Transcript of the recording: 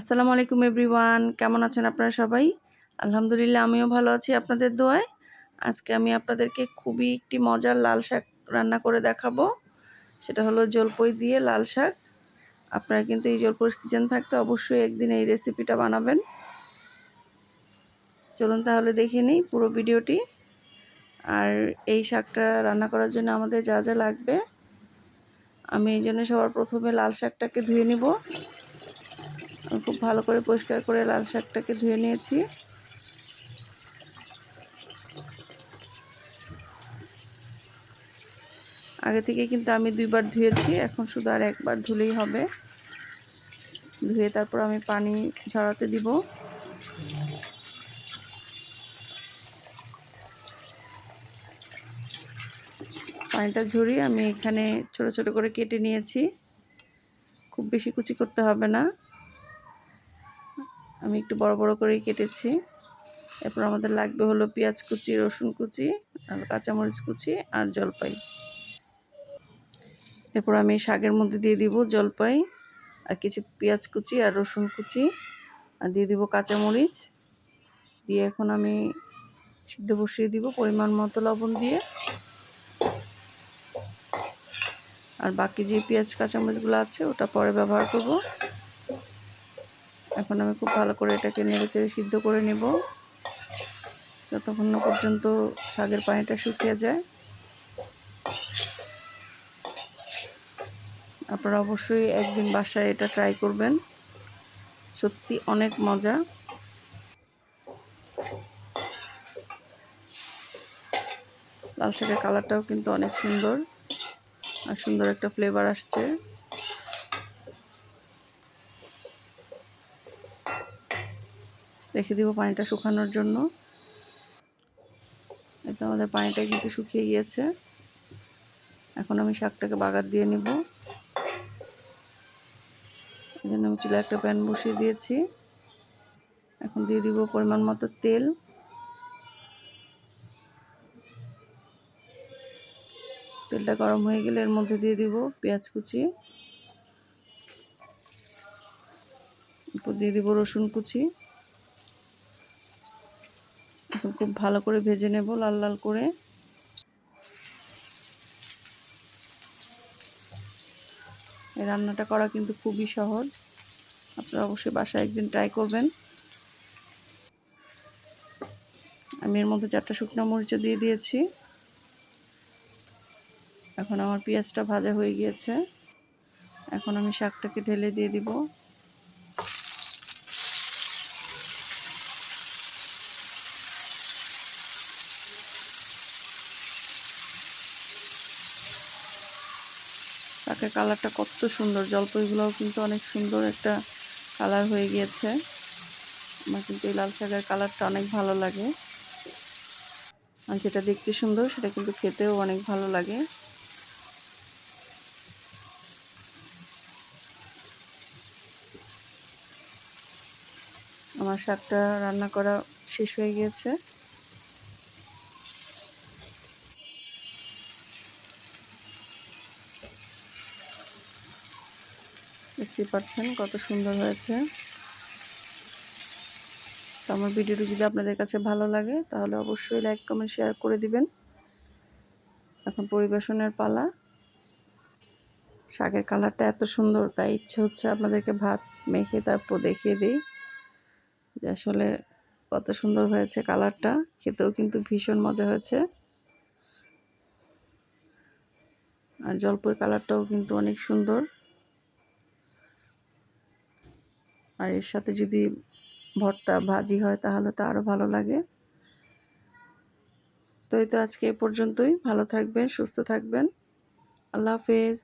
আসসালামু আলাইকুম এভরিওয়ান, কেমন আছেন আপনারা সবাই? আলহামদুলিল্লাহ, আমিও ভালো আছি আপনাদের দোয়ায়। আজকে আমি আপনাদেরকে খুবই একটি মজার লাল শাক রান্না করে দেখাবো। সেটা হলো জলপই দিয়ে লাল শাক। আপনারা কিন্তু এই জলপইয়ের সিজন থাকতে অবশ্যই একদিন এই রেসিপিটা বানাবেন। চলুন তাহলে দেখে নিই পুরো ভিডিওটি। আর এই শাকটা রান্না করার জন্য আমাদের যা যা লাগবে, আমি এই জন্য সবার প্রথমে লাল শাকটাকে ধুয়ে নিব। খুব ভালো করে পরিষ্কার করে লাল শাকটাকে ধুয়ে নিয়েছি। আগে থেকে কিন্তু আমি দুইবার ধুয়েছি, এখন শুধু আর একবার ধুলেই হবে। ধুয়ে তারপর আমি পানি ঝরাতে দিব। পানিটা ঝরিয়ে আমি এখানে ছোট ছোট করে কেটে নিয়েছি। খুব বেশি কুচি করতে হবে না। আমি একটু বড় বড় করেই কেটেছি। এরপর আমাদের লাগবে হলো পেঁয়াজ কুচি, রসুন কুচি, আর কাঁচামরিচ কুচি আর জলপাই। এরপর আমি শাকের মধ্যে দিয়ে দিব জলপাই, আর কিছু পেঁয়াজ কুচি আর রসুন কুচি, আর দিয়ে দিব কাঁচামরিচ। দিয়ে এখন আমি সিদ্ধ বসিয়ে দিব পরিমাণ মতো লবণ দিয়ে। আর বাকি যে পেঁয়াজ, কাঁচামরিচগুলো আছে ওটা পরে ব্যবহার করব। এখন আমি খুব ভালো করে এটাকে নেড়ে চেড়ে সিদ্ধ করে নেব, যতক্ষণ না পর্যন্ত শাকের পানিটা শুকিয়ে যায়। আপনারা অবশ্যই একদিন বাসায় এটা ট্রাই করবেন। সত্যি অনেক মজা। লাল শাকের কালারটাও কিন্তু অনেক সুন্দর। আর সুন্দর একটা ফ্লেভার আসছে। রেখে দিব পানিটা শুকানোর জন্য। এটা আমাদের পানিটা কিন্তু শুকিয়ে গিয়েছে। এখন আমি শাকটাকে বাগার দিয়ে নিব। এই জন্য আমি চুলে একটা প্যান বসিয়ে দিয়েছি। এখন দিয়ে দিব পরিমাণ মতো তেল। তেলটা গরম হয়ে গেলে এর মধ্যে দিয়ে দিব পেঁয়াজ কুচি। এরপর দিয়ে দিব রসুন কুচি। এখন খুব ভালো করে ভেজে নেব লাল লাল করে। এই রান্নাটা করা কিন্তু খুবই সহজ। আপনারা অবশ্যই বাসায় একদিন ট্রাই করবেন। আমি এর মধ্যে চারটা শুকনো মরিচও দিয়ে দিয়েছি। এখন আমার পেঁয়াজটা ভাজা হয়ে গিয়েছে। এখন আমি শাকটাকে ঢেলে দিয়ে দিব। শাকের কালারটা কত সুন্দর। জলপাইগুলোও কিন্তু অনেক সুন্দর একটা কালার হয়ে গিয়েছে। আমার কিন্তু এই লাল শাকের কালারটা অনেক ভালো লাগে। আর যেটা দেখতে সুন্দর, সেটা কিন্তু খেতেও অনেক ভালো লাগে। আমার শাকটা রান্না করা শেষ হয়ে গিয়েছে। দেখতে পাচ্ছেন কত সুন্দর হয়েছে। তো আমার ভিডিওটি যদি আপনাদের কাছে ভালো লাগে, তাহলে অবশ্যই লাইক কমেন্ট শেয়ার করে দিবেন। এখন পরিবেশনের পালা। শাকের কালারটা এত সুন্দর, তাই ইচ্ছে হচ্ছে আপনাদেরকে ভাত মেখে তারপর দেখিয়ে দিই যে আসলে কত সুন্দর হয়েছে কালারটা। খেতেও কিন্তু ভীষণ মজা হয়েছে। আর জলপুর কালারটাও কিন্তু অনেক সুন্দর। আর এর সাথে যদি ভর্তা ভাজি হয় তাহলে তো আরও ভালো লাগে। তো এই তো আজকে এ পর্যন্তই। ভালো থাকবেন, সুস্থ থাকবেন। আল্লাহ হাফেজ।